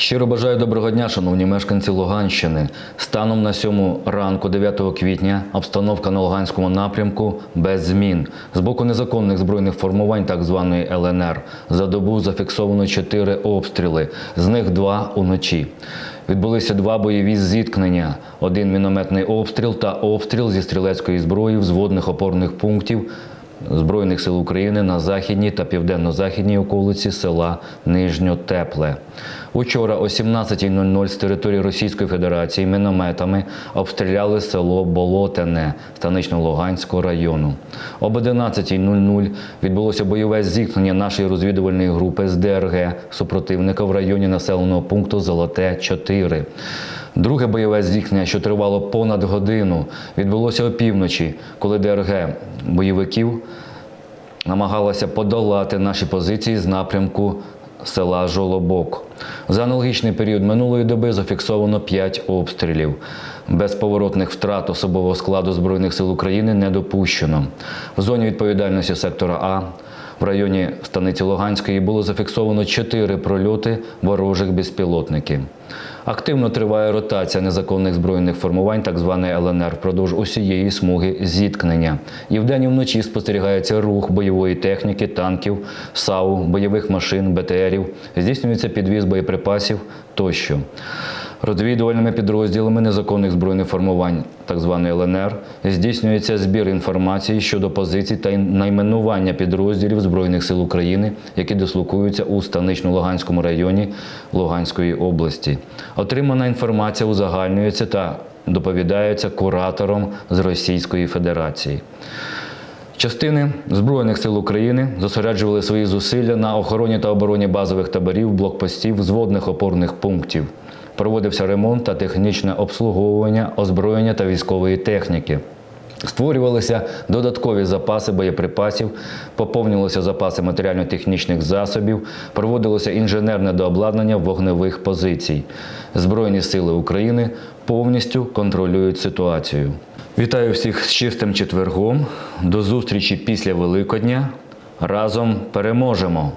Щиро бажаю доброго дня, шановні мешканці Луганщини. Станом на 7 ранку, 9 квітня, обстановка на Луганському напрямку без змін. З боку незаконних збройних формувань, так званої ЛНР, за добу зафіксовано 4 обстріли, з них 2 уночі. Відбулися два бойові зіткнення: один мінометний обстріл та обстріл зі стрілецької зброї взводних опорних пунктів Збройних сил України на західній та південно-західній околиці села Нижньотепле. Учора о 17.00 з території Російської Федерації мінометами обстріляли село Болотене Станично-Луганського району. Об 11.00 відбулося бойове зіткнення нашої розвідувальної групи з ДРГ супротивника в районі населеного пункту Золоте 4. Друге бойове зіткнення, що тривало понад годину, відбулося опівночі, коли ДРГ бойовиків намагалася подолати наші позиції з напрямку села Жолобок. За аналогічний період минулої доби зафіксовано 5 обстрілів. Безповоротних втрат особового складу Збройних сил України не допущено. В зоні відповідальності сектора А в районі станиці Луганської було зафіксовано 4 прольоти ворожих безпілотників. Активно триває ротація незаконних збройних формувань, так званої ЛНР, впродовж усієї смуги зіткнення. І вдень і вночі спостерігається рух бойової техніки, танків, САУ, бойових машин, БТРів, здійснюється підвіз боєприпасів тощо. Розвідувальними підрозділами незаконних збройних формувань, так званої ЛНР, здійснюється збір інформації щодо позицій та найменування підрозділів Збройних сил України, які дислокуються у станично-Луганському районі Луганської області. Отримана інформація узагальнюється та доповідається куратором з Російської Федерації. Частини Збройних сил України зосереджували свої зусилля на охороні та обороні базових таборів, блокпостів, зводних опорних пунктів. Проводився ремонт та технічне обслуговування, озброєння та військової техніки. Створювалися додаткові запаси боєприпасів, поповнювалися запаси матеріально-технічних засобів, проводилося інженерне дообладнання вогневих позицій. Збройні сили України повністю контролюють ситуацію. Вітаю всіх з чистим четвергом. До зустрічі після Великодня. Разом переможемо!